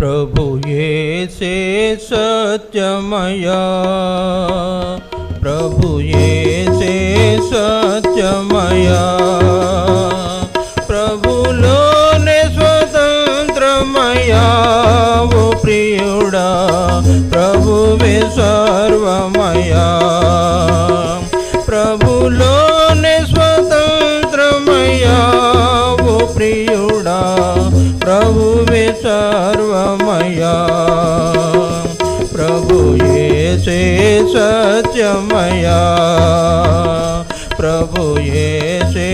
ప్రభు ఏసే సత్యమయా ప్రభు ఏసే సత్యమయా ప్రభులోనే ప్రభు ఏసే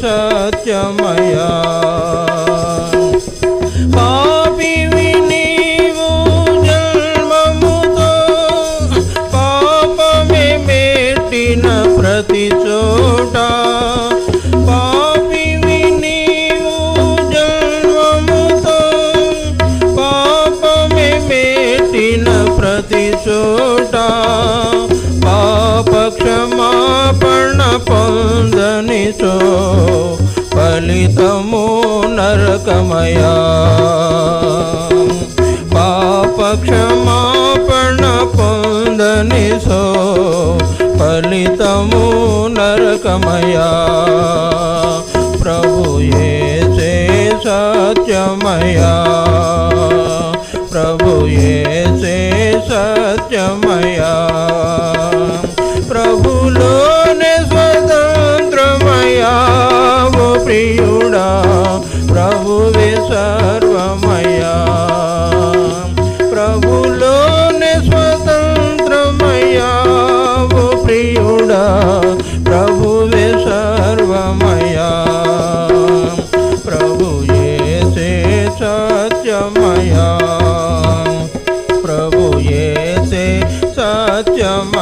సత్యమయా పాపివి నీవు జన్మముతో పాపమే మెట్టిన ప్రతి చోట. పాపివి నీవు జన్మముతో పాపమే మెట్టిన ప్రతి చోట పొందనిచో ఫలితము నరకమయా. పాపక్షమాపణ పొందనిసో ఫలితము నరకమయా. ప్రభు ఏసే సత్యమయా సత్యమయా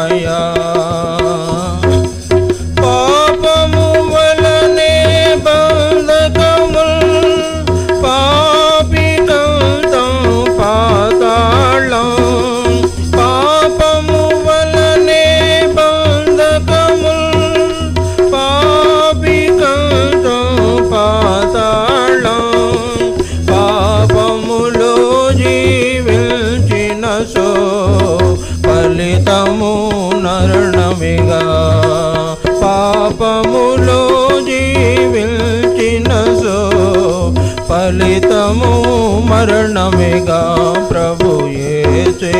ఫలితము మరణమిగా ప్రభు ఏసే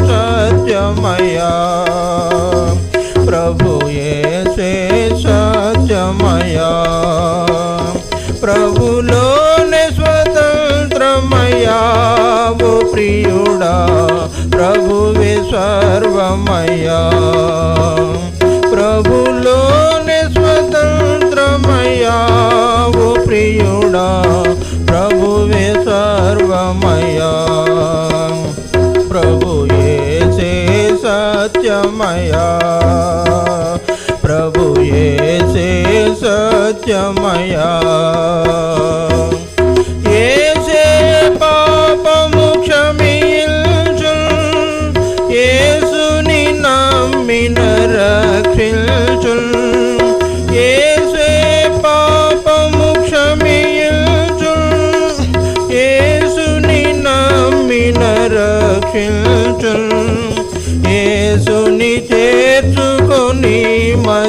సత్యమయా ప్రభు ఏసే సత్యమయా ప్రభులోనే స్వతంత్రమయా ప్రియుడా ప్రభువే సర్వమయా సత్యమయా. ప్రభు ఏసే సత్యమయా. ప్రభు ఏసే సత్యమయా.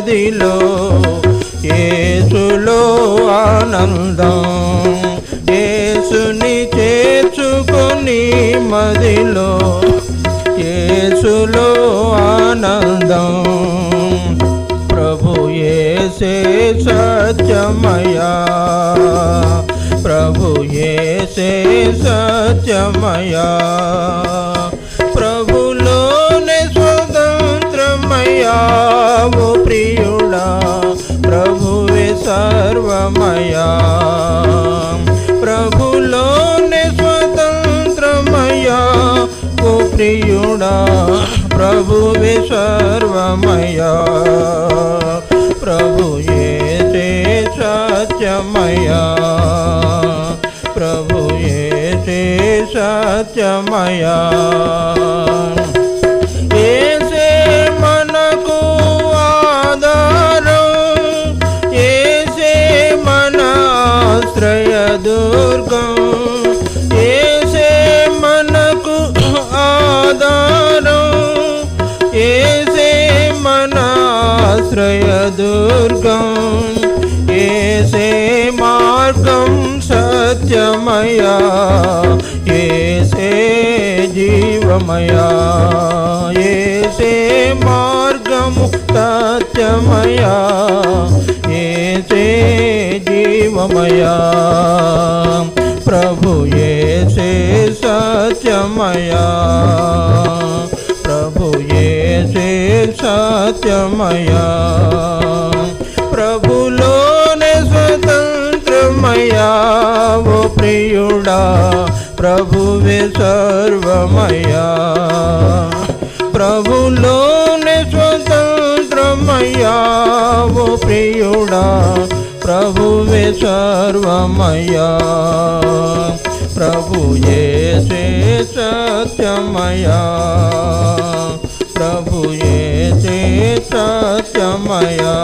గదిలో ఏసులో ఆనందం. ఏసుని చేర్చుకొని మదిలో ఏసులో ఆనందం. ప్రభు ఏసే సత్యమయా ప్రభు ఏసే సత్యమయా ప్రియుడా ప్రభువే సర్వమయా. ప్రభు ఏసే సత్యమయా. ప్రభు ఏసే సత్యమయా. ఆశ్రయదుర్గం ఏసే మార్గం సత్యమయా ఏసే జీవమయా ఏసే మార్గము సత్యమయా ఏసే జీవమయా ప్రభు ఏసే సత్యమయా ప్రభు ఏసే సత్యమయా. ప్రభులోనే స్వతంత్రమయా. ఓ ప్రియుడా ప్రభువే సర్వమయా. ప్రభులోనే స్వతంత్రమయా. ఓ ప్రియుడా ప్రభువే సర్వమయా. ప్రభు సత్యమయా. సత్యమయా ప్రభు ఏసే సత్యమయా